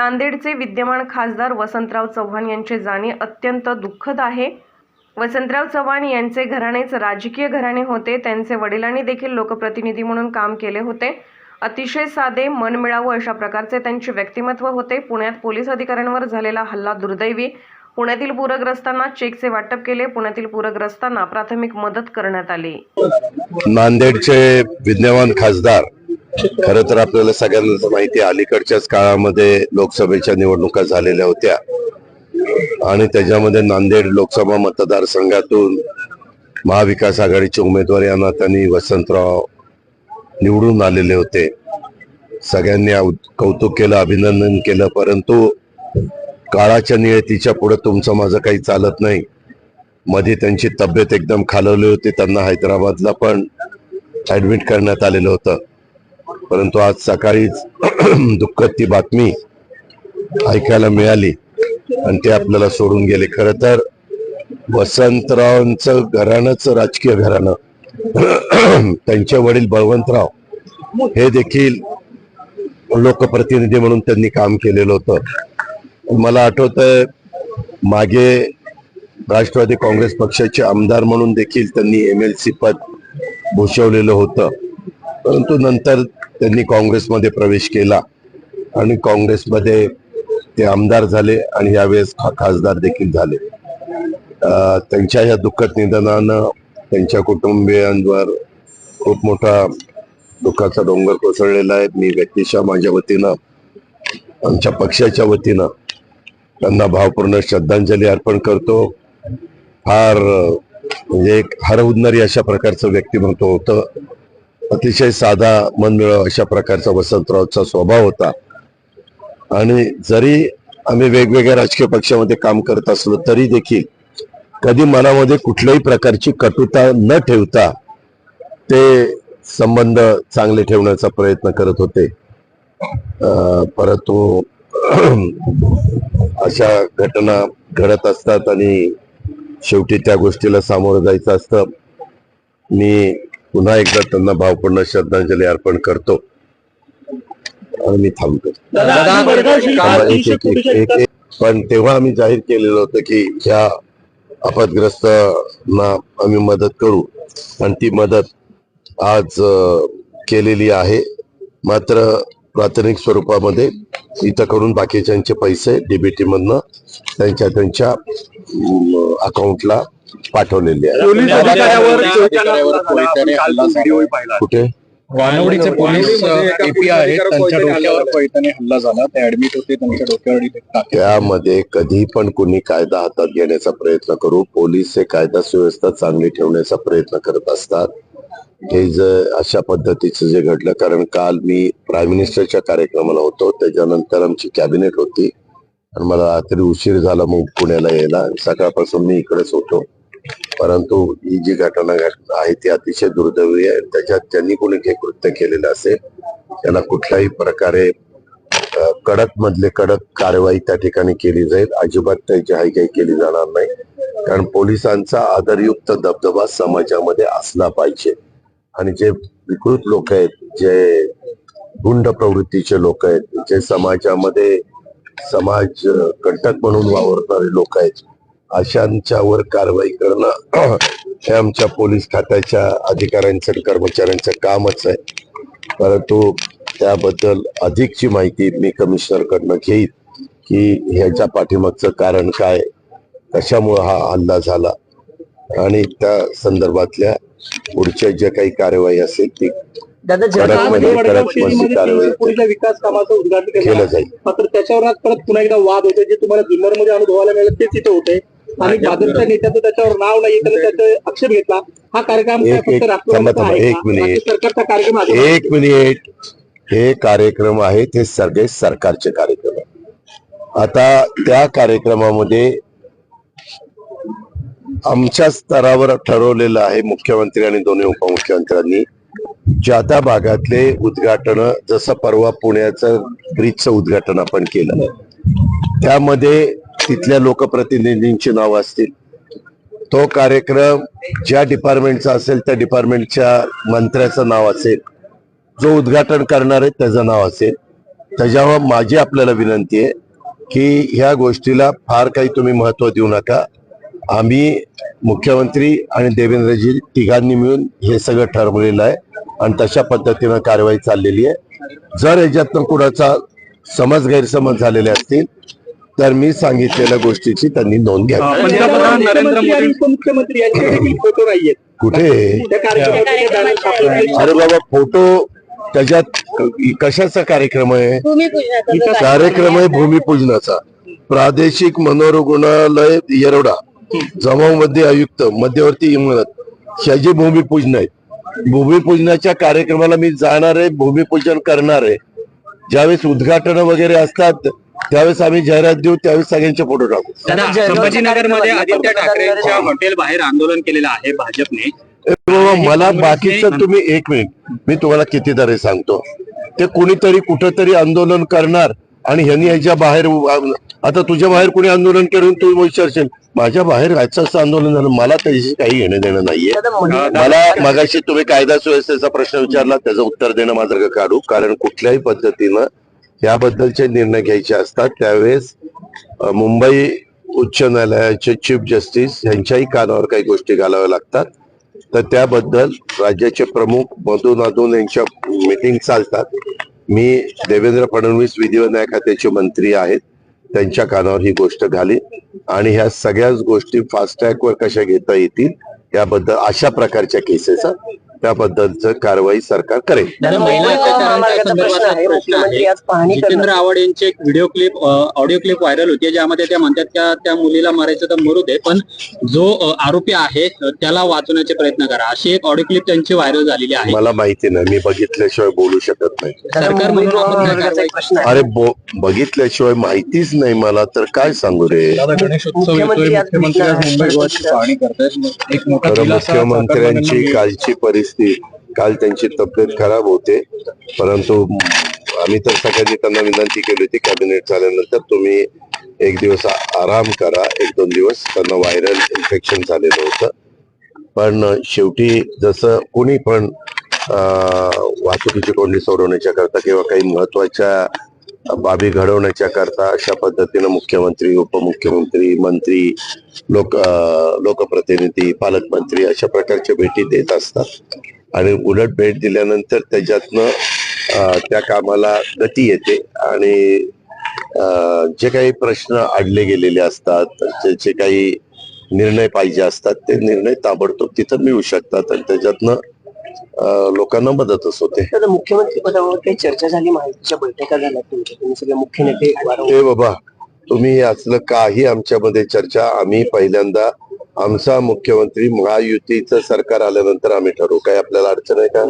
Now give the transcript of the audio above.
नांदेडचे विद्यमान खासदार वसंतराव चव्हाण यांचे जाणे अत्यंत दुःखद आहे. वसंतराव चव्हाण यांचे घराणेच राजकीय घराणे होते. त्यांचे वडिलांनी देखील लोकप्रतिनिधी म्हणून काम केले होते. अतिशय साधे मनमिळावू अशा प्रकारचे त्यांचे व्यक्तिमत्व होते. पुण्यात पोलीस अधिकाऱ्यांवर झालेला हल्ला दुर्दैवी. पुण्यातील पूरग्रस्तांना चेकचे वाटप केले. पुण्यातील पूरग्रस्तांना प्राथमिक मदत करण्यात आली. नांदेडचे विद्यमान खासदार खर तर आपल्याला सगळ्यांना माहिती आहे, अलीकडच्याच काळामध्ये लोकसभेच्या निवडणुका झालेल्या होत्या. आणि त्याच्यामध्ये नांदेड लोकसभा मतदारसंघातून महाविकास आघाडीचे उमेदवार यांना त्यांनी वसंतराव निवडून आलेले होते. सगळ्यांनी कौतुक केलं अभिनंदन केलं परंतु काळाच्या नियतीच्या पुढे तुमचं माझं काही चालत नाही. मध्ये त्यांची तब्येत एकदम खालवली होती त्यांना हैदराबादला पण ऍडमिट करण्यात आलेलं होतं. परंतु आज सकाळीच दुःखद ती बातमी ऐकायला मिळाली आणि ते आपल्याला सोडून गेले. खर तर वसंतरावांचं घराणंच राजकीय घराणं. त्यांचे वडील बळवंतराव हे देखील लोकप्रतिनिधी म्हणून त्यांनी काम केलेलं होतं. मला आठवतंय मागे राष्ट्रवादी काँग्रेस पक्षाचे आमदार म्हणून देखील त्यांनी एम एल सी पद भूषवलेलं होतं. परंतु नंतर त्यांनी काँग्रेसमध्ये प्रवेश केला आणि काँग्रेसमध्ये ते आमदार झाले आणि यावेळेस खासदार देखील झाले. त्यांच्या या दुःखद निधनानं त्यांच्या कुटुंबियांवर खूप मोठा दुःखाचा डोंगर कोसळलेला आहे. मी व्यक्तिशः माझ्या वतीनं आमच्या पक्षाच्या वतीनं त्यांना भावपूर्ण श्रद्धांजली अर्पण करतो. फार म्हणजे एक हरहुन्नरी अशा प्रकारचं व्यक्तिमत्व होतं. अतिशय साधा मनमिळाव अशा प्रकारचा वसंतरावचा स्वभाव होता. आणि जरी आम्ही वेगवेगळ्या राजकीय पक्षामध्ये काम करत असलो तरी देखील कधी मनामध्ये कुठल्याही प्रकारची कटुता न ठेवता ते संबंध चांगले ठेवण्याचा प्रयत्न करत होते. परंतु अशा घटना घडत असतात आणि शेवटी त्या गोष्टीला सामोरं जायचं असतं. मी पुन्हा एकदा त्यांना भावपूर्ण श्रद्धांजली अर्पण करतो. आणि मी थांबतो. पण तेव्हा आम्ही जाहीर केलेलं होतं की ह्या आपदग्रस्तांना आम्ही मदत करू. आणि ती मदत आज केलेली आहे. मात्र प्राथमिक स्वरूपामध्ये इथं करून बाकीच्यांचे पैसे डीबीटी मधनं त्यांच्या त्यांच्या अकाउंटला पाठवलेले आहे. कुठे? वानवडीचे पोलीस एपी आहेत त्यांच्या डोक्यावर पैठणे हल्ला झाला. ते ऍडमिट होते त्यांच्या डोक्यावर त्यामध्ये कधी पण कुणी कायदा हातात घेण्याचा प्रयत्न करू पोलीस हे कायदा सुव्यवस्था चांगली ठेवण्याचा प्रयत्न करत असतात. हे जर अशा पद्धतीचं जे घडलं कारण काल मी प्राईम मिनिस्टरच्या कार्यक्रमाला होतो त्याच्यानंतर आमची कॅबिनेट होती. आणि मला रात्री उशीर झाला मग पुण्याला यायला. सकाळपासून मी इकडेच होतो. परंतु ही जी घटना आहे ती अतिशय दुर्दैवी आहे. त्याच्यात ज्यांनी कोणी हे कृत्य केलेलं असेल त्याला कुठल्याही प्रकारे कडक मधले कडक कारवाई त्या ठिकाणी केली जाईल. अजिबात त्याची काही केली जाणार नाही. कारण पोलिसांचा आदरयुक्त दबदबा समाजामध्ये असला पाहिजे. आणि जे विकृत लोक आहेत जे गुंड प्रवृत्तीचे लोक आहेत जे समाजामध्ये समाज कंटक म्हणून वावरणारे लोक आहेत अशांच्यावर कारवाई करणं हे आमच्या पोलीस खात्याच्या अधिकाऱ्यांचं कर्मचाऱ्यांचं कामच आहे. परंतु त्याबद्दल अधिकची माहिती मी कमिशनर कडनं घेईन की ह्याच्या पाठीमागचं कारण काय कशामुळे हा हल्ला झाला आणि त्या संदर्भातल्या पुढच्या जे काही कारवाई असेल ती पुढच्या विकास कामाचं उद्घाटन केलं जाईल. मात्र त्याच्यावर आज परत पुन्हा एकदा वाद होते जे तुम्हाला जुन्नरमध्ये अनुभवायला मिळालं तेच इथे होते आणि भाजपच्या नेत्याचं त्याच्यावर नाव नाही त्याने त्याचा आक्षेप घेतला. हा कार्यक्रम काय एक- फक्त एक- थांबा- राष्ट्रवादीचा थांबा, आहे एक का? मिनिट. राज्य सरकारचा कार्यक्रम आहे. एक मिनिट हे कार्यक्रम आहेत हे सगळे सरकारचे कार्यक्रम आहेत. आता त्या कार्यक्रमामध्ये आमच्या स्तरावर ठरवलेलं आहे मुख्यमंत्री आणि दोन्ही उपमुख्यमंत्र्यांनी ज्या त्या भागातले उद्घाटन जसं परवा पुण्याचं ब्रिजचं उद्घाटन आपण केलं. त्यामध्ये तिथल्या लोकप्रतिनिधींची नाव असतील. तो कार्यक्रम ज्या डिपार्टमेंटचा असेल त्या डिपार्टमेंटच्या मंत्र्याचं नाव असेल जो उद्घाटन करणार आहे त्याचं नाव असेल. त्याच्यावर माझी आपल्याला विनंती आहे की ह्या गोष्टीला फार काही तुम्ही महत्त्व देऊ नका. आम्ही मुख्यमंत्री आणि देवेंद्रजी तिघांनी मिळून हे सगळं ठरवलेलं आहे आणि तशा पद्धतीनं कारवाई चाललेली आहे. जर याच्यातनं कुणाचा समज गैरसमज झालेले असतील तर मी सांगितलेल्या गोष्टीची त्यांनी नोंद घ्यावी. पंतप्रधान नरेंद्र आणि मोदी उपमुख्यमंत्री यांचे देखील फोटो नाहीयेत. कुठे? त्या अरे बाबा फोटो त्याच्यात कशाचा कार्यक्रम आहे? भूमिपूजनाचा कार्यक्रम आहे भूमिपूजनाचा. प्रादेशिक मनोरुग्णालय येरवडा जमावमध्ये आयुक्त मध्यवर्ती इमारत ह्याची भूमिपूजन आहे. भूमिपूजनाच्या कार्यक्रमाला मी जाणार आहे भूमिपूजन करणार आहे. ज्यावेळेस उद्घाटन वगैरे असतात त्यावेळेस आम्ही जाहिरात देऊ त्यावेळेस सगळ्यांचे फोटो टाकू. दादा संभाजीनगरमध्ये आदित्य ठाकरेंच्या हॉटेल बाहेर आंदोलन केलेलं आहे भाजपने. मला बाकीचं तुम्ही एक मिनिट मी तुम्हाला कितीतरी सांगतो. ते कुणीतरी कुठंतरी आंदोलन करणार आणि ह्यांनी ह्याच्या बाहेर आता तुझ्या बाहेर कुणी आंदोलन करून तू विचारशील माझ्या बाहेर राहायचं असं आंदोलन झालं. मला त्याच्याशी काही घेणं देणं नाहीये. मला मगाशी तुम्ही कायदा सुव्यवस्थेचा प्रश्न विचारला त्याचं उत्तर देणं माझं काढू. कारण कुठल्याही पद्धतीनं याबद्दलचे निर्णय घ्यायचे असतात. त्यावेळेस मुंबई उच्च न्यायालयाचे चीफ जस्टिस यांच्याही कानावर काही गोष्टी घालाव्या लागतात. तर त्याबद्दल राज्याचे प्रमुख मधून अधून यांच्या मीटिंग चालतात. मी देवेंद्र फडणवीस विधी व न्याय खात्याचे मंत्री आहेत. त्यांच्या कानावर ही गोष्ट घाली. आणि ह्या सगळ्याच गोष्टी फास्ट ट्रॅकवर कशा घेता येतील याबद्दल अशा प्रकारच्या केसेस त्याबद्दलच कारवाई सरकार करेल. एक प्रश्न आहे जितेंद्र आव्हाड यांची एक video clip audio clip viral होती ज्यामध्ये त्या म्हणतात त्या त्या मुलीला मारायचं तर मरू दे पण जो आरोपी आहे त्याला वाचवण्याचे प्रयत्न करा. अशी एक ऑडिओ क्लिप त्यांची व्हायरल झालेली आहे. मला माहिती नाही मी बघितल्याशिवाय बोलू शकत नाही. सरकार म्हणून अरे बघितल्याशिवाय माहितीच नाही मला तर काय सांगू रे? दादा गणेशोत्सव येतोय मुख्यमंत्री आज मुंबई गोवाची पाहणी करतायत. एक मोठा तर दिलासा मुख्यमंत्र्यांची कालची परिस्थिती काल त्यांची तब्येत खराब होते. परंतु आम्ही तर सगळ्यांनी त्यांना विनंती केली होती कॅबिनेट झाल्यानंतर तुम्ही एक दिवस आराम करा एक दोन दिवस. त्यांना व्हायरल इन्फेक्शन झालेलं होतं. पण शेवटी जसं कोणी पण वाहतुकीची कोंडी सोडवण्याच्या करता किंवा काही महत्त्वाच्या बाबी घडवण्याच्या करता अशा पद्धतीनं मुख्यमंत्री उपमुख्यमंत्री मंत्री लोक लोकप्रतिनिधी पालकमंत्री अशा प्रकारच्या भेटी देत असतात. आणि उलट भेट दिल्यानंतर त्याच्यातनं त्या कामाला गती येते आणि अं, जे काही प्रश्न आडले गेलेले असतात जे काही निर्णय पाहिजे असतात ते निर्णय ताबडतोब तिथं मिळू शकतात आणि त्याच्यातनं लोकांना मदतच होते तर मुख्यमंत्री पदावर काही चर्चा झाली माहितीच्या बैठका झाल्या तुमच्या. तुम्ही सगळे मुख्य नेते बाबा तुम्ही असलं काही आमच्यामध्ये चर्चा आम्ही पहिल्यांदा आमचा मुख्यमंत्री महायुतीचं सरकार आल्यानंतर आम्ही ठरवू. काय आपल्याला अडचण आहे का?